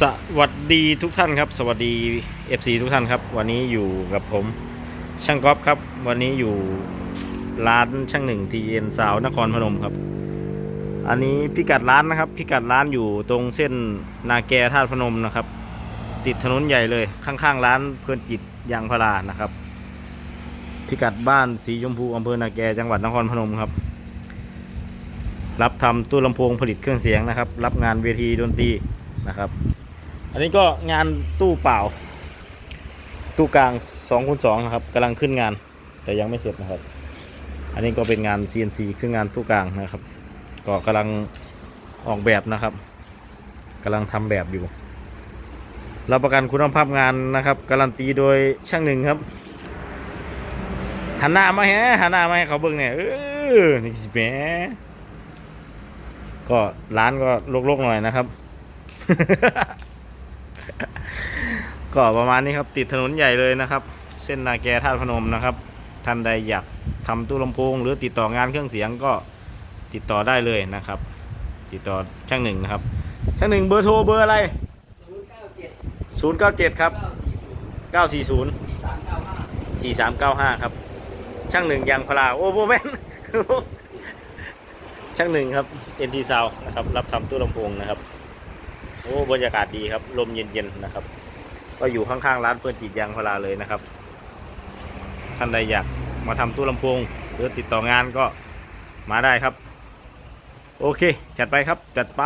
สวัสดีทุกท่านครับ สวัสดี FC ทุกท่านครับ วันนี้อยู่กับผมช่างก๊อฟครับ วันนี้อยู่ร้านช่างหนึ่งทีเอ็นสาวนครพนมครับ อันนี้พิกัดร้านนะครับ พิกัดร้านอยู่ตรงเส้นนาแกธาตุพนมนะครับ ติดถนนใหญ่เลยข้างๆ ร้านเพลินจิตยางพารานะครับ พิกัดบ้านสีชมพูอำเภอนาแกจังหวัดนครพนมครับ รับทำตู้ลำโพงผลิตเครื่องเสียงนะครับ รับงานเวทีดนตรีนะครับ อันนี้ก็งานตู้เปล่า ตู้กลาง2คูณ2นะครับกำลังขึ้นงาน แต่ยังไม่เสร็จนะครับ อันนี้ก็เป็นงาน CNC คืองานตู้กลางนะครับ ก็กำลังออกแบบนะครับกำลังทำแบบอยู่รับประกันคุณภาพงานนะครับ การันตีโดยช่างหนึ่งครับหันหน้ามาแฮะหันหน้ามาให้เขาเบิ่งเนี่ยเออนี่สิแหมก็ร้านก็ลกๆหน่อยนะครับ ก็ประมาณนี้ครับติดถนนใหญ่เลยนะครับ เส้นนาแกท่าพนมนะครับท่านใดอยากทำตู้ลำโพง หรือติดต่องานเครื่องเสียงก็ติดต่อได้เลยนะครับ ติดต่อช่างหนึ่งนะครับช่างหนึ่งเบอร์โทรเบอร์อะไรศูนย์เก้าเจ็ด097 ครับเก้าสี่ศูนย์940สี่สามเก้าห้า4395 ครับ ช่างหนึ่งยางพาราโอ้โหแม่นช่างหนึ่งครับ NT Sound นะครับ รับทำตู้ลำโพงนะครับ โอ้บรรยากาศดีครับ ลมเย็นๆนะครับ ก็อยู่ข้างๆร้านเพื่อนจีดยางพาราเลยนะครับ ท่านใดอยากมาทำตู้ลำโพงหรือติดต่องานก็มาได้ครับ โอเค จัดไปครับ จัดไป